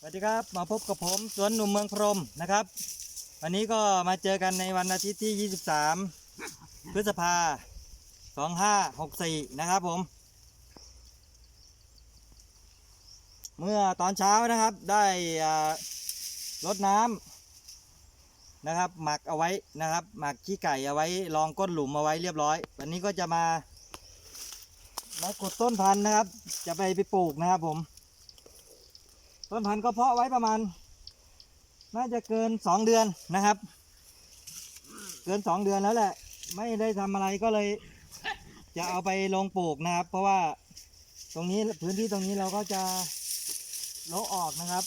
สวัสดีครับ มาพบกับผมสวนหนุ่มเมืองพรหมนะครับ วันนี้ก็มาเจอกันในวันอาทิตย์ที่ 23 พฤษภา2564 นะครับผม เมื่อตอนเช้านะครับได้อ่ารดน้ำนะครับ หมักเอาไว้นะครับ หมักขี้ไก่เอาไว้รองก้นหลุมเอาไว้เรียบร้อย วันนี้ก็จะมามากดต้นพันธุ์นะครับ จะไปไปปลูกนะครับผม ต้นพันธุ์ก็เพาะไว้ประมาณ น่าจะเกินสองเดือนนะครับ เกินสองเดือนแล้วแหละ ไม่ได้ทำอะไรก็เลย จะเอาไปลงปลูกนะครับ เพราะว่าตรงนี้พื้นที่ตรงนี้เราก็จะโลออกนะครับ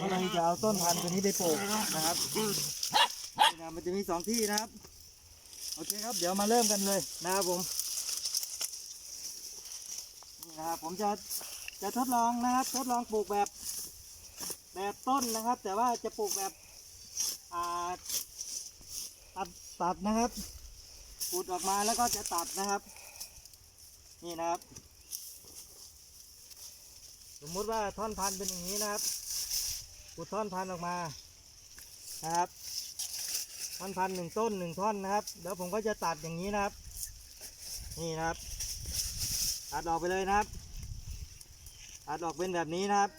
ก็เลยจะเอาต้นพันธุ์ตัวนี้ไปปลูกนะครับนี่นะมันจะมีสองที่นะครับ โอเคครับ เดี๋ยวมาเริ่มกันเลยนะครับผม นี่นะครับผมจะ จะทดลองนะครับ ทดลองปลูกแบบแบบต้นนะครับ แต่ว่าจะปลูกแบบอ่าตัดตัดนะครับขุดออกมาแล้วก็จะตัดนะครับ นี่นะครับ สมมุติว่าท่อนพันธุ์เป็นอย่างนี้นะครับขุดท่อนพันธุ์ออกมานะครับท่อนพันธุ์หนึ่งต้นหนึ่งท่อนนะครับแล้วผมก็จะตัดอย่างนี้นะครับ นี่นะครับ ตัดออกไปเลยนะครับ ตัดออกเป็นแบบนี้นะครับ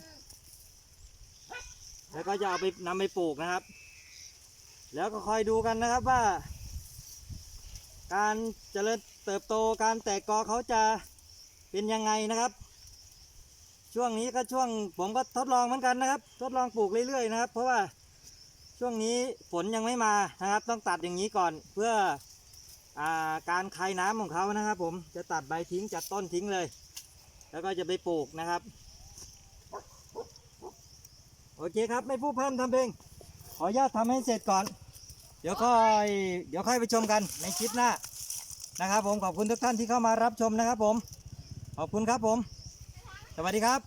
แล้วก็จะเอาไปนำไปปลูกนะครับ แล้วก็คอยดูกันนะครับว่า การเจริญเติบโตการแตกกอเขาจะเป็นยังไงนะครับ ช่วงนี้ก็ช่วงผมก็ทดลองเหมือนกันนะครับ ทดลองปลูกเรื่อยๆนะครับ เพราะว่าช่วงนี้ฝนยังไม่มานะครับ ต้องตัดอย่างนี้ก่อนเพื่ออาการคายน้ำของเขานะครับ ผมจะตัดใบทิ้งจัดต้นทิ้งเลย แล้วก็จะไปปลูกนะครับ โอเคครับไม่พูดพร่ำทำเพลง ขออนุญาตทำให้เสร็จก่อน เดี๋ยวค่อย เดี๋ยวค่อยไปชมกันในคลิปหน้านะครับ ผมขอบคุณทุกท่านที่เข้ามารับชมนะครับ ผม ขอบคุณครับผม สวัสดีครับ